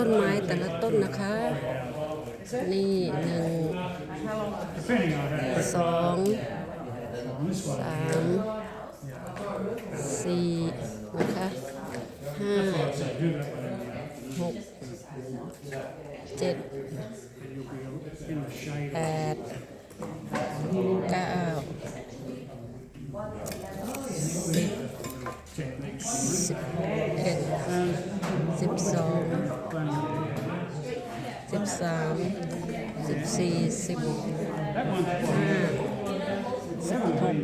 ต้นไม้แต่ละต้นนะคะ นี่หนึ่งสองสามสี่นะคะห้าหกเจ็ดแปดเก้าสิบ Techniques. สิบเอ็ด สองสิบสามสิบสี่สิบห้าสิบหก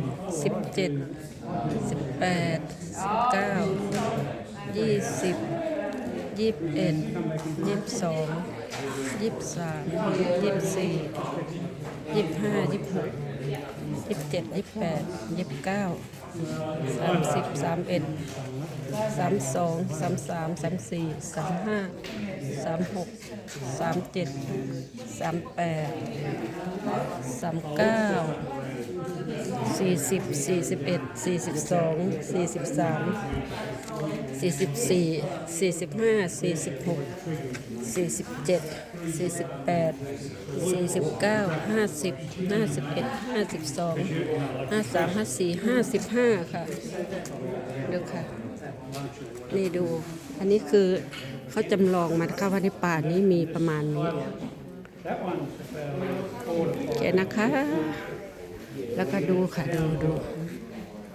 สิบเจ็ดสิบแปดสิบเก้ายี่สิบยี่สิบเอ็ดยี่สิบสองยี่สิบสามยี่สิบสี่ยี่สิบห้ายี่สิบหก ยี่สิบเจ็ดยี่สิบแปดยี่สิบเก้าสามสิบสามเอ็ดสามสองสามสามสามสี่สามห้าสามหกสามเจ็ดสามแปดสามเก้าสี่สิบสี่สิบเอ็ดสี่สิบสองสี่สิบสามสี่สิบสี่สี่สิบห้าสี่สิบหกสี่สิบเจ็ดสี่สิบแปดสี่สิบเก้าห้าสิบห้าสิบเอ็ดห้าสิบสองห้าสามห้าสี่ห้าสิบห้าค่ะดูค่ะ นี่ดู อันนี้คือเขาจำลองมานะคะว่าในป่านี้มีประมาณนี้โอเคนะคะ แล้วก็ดูค่ะ ดูดู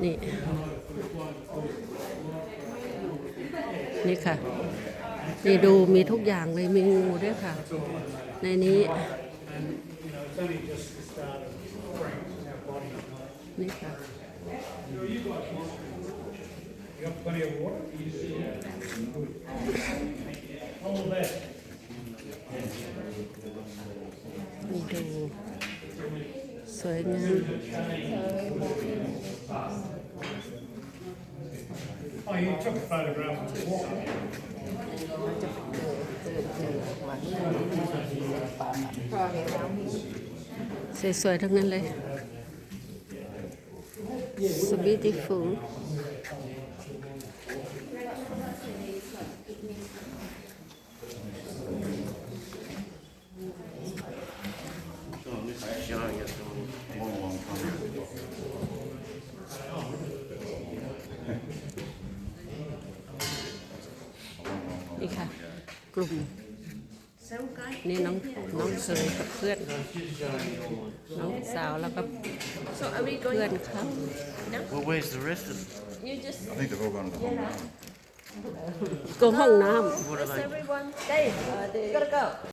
นี่ นี่ค่ะ นี่ดูมีทุกอย่างเลยมีงูด้วยค่ะ ในนี้ It's only just the start of spring, our body. นี่ค่ะ You got plenty of water? Hold that. นี่ดูสวยงาม Oh, you took a photograph of the walk. สวยๆทั้งนั้นเลย so beautiful นี่ค่ะ กลุ่ม นี่น้องน้องเคยกับเพื่อน น้องสาวแล้วก็ So are we เพื่อน going? เขา Well, where's the rest of them? You just I think they've all gone to the home. ก็ห้องน้ What are Where's they? everyone? Dave, uh, gotta go.